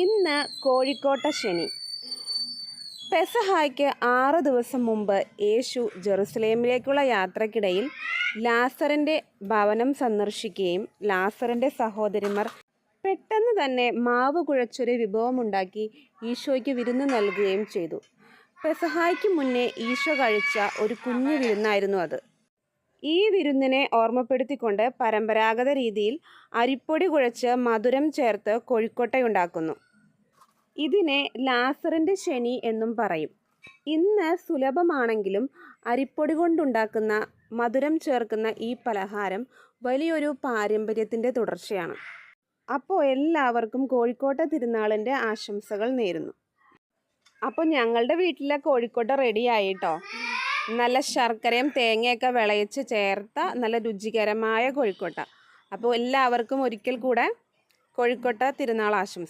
ഇന്ന് കോഴിക്കോട്ട ശനി. പെസഹായ്ക്ക് ആറ് ദിവസം മുമ്പ് യേശു ജെറുസലേമിലേക്കുള്ള യാത്രക്കിടയിൽ ലാസറിന്റെ ഭവനം സന്ദർശിക്കുകയും ലാസറിന്റെ സഹോദരിമാർ പെട്ടെന്ന് തന്നെ മാവ് കുഴച്ചൊരു വിഭവമുണ്ടാക്കി ഈശോയ്ക്ക് വിരുന്ന് നൽകുകയും ചെയ്തു. പെസഹായ്ക്ക് മുന്നേ ഈശോ കഴിച്ച ഒരു കുഞ്ഞു വിരുന്നായിരുന്നു അത്. ഈ വിരുന്നിനെ ഓർമ്മപ്പെടുത്തിക്കൊണ്ട് പരമ്പരാഗത രീതിയിൽ അരിപ്പൊടി കുഴച്ച് മധുരം ചേർത്ത് കോഴിക്കോട്ടയുണ്ടാക്കുന്നു. ഇതിനെ ലാസറിന്റെ ശനി എന്നും പറയും. ഇന്ന് സുലഭമാണെങ്കിലും അരിപ്പൊടി കൊണ്ടുണ്ടാക്കുന്ന മധുരം ചേർക്കുന്ന ഈ പലഹാരം വലിയൊരു പാരമ്പര്യത്തിന്റെ തുടർച്ചയാണ്. അപ്പോൾ എല്ലാവർക്കും കോഴിക്കോട്ടെ തിരുനാളിന്റെ ആശംസകൾ നേരുന്നു. അപ്പോൾ ഞങ്ങളുടെ വീട്ടിലെ കോഴിക്കോട്ടെ റെഡി ആയിട്ടോ നല്ല ശർക്കരയും തേങ്ങയൊക്കെ വിളയിച്ച് ചേർത്ത നല്ല രുചികരമായ കോഴിക്കോട്ട. അപ്പോൾ എല്ലാവർക്കും ഒരിക്കൽ കൂടെ കോഴിക്കോട്ട തിരുനാൾ ആശംസ.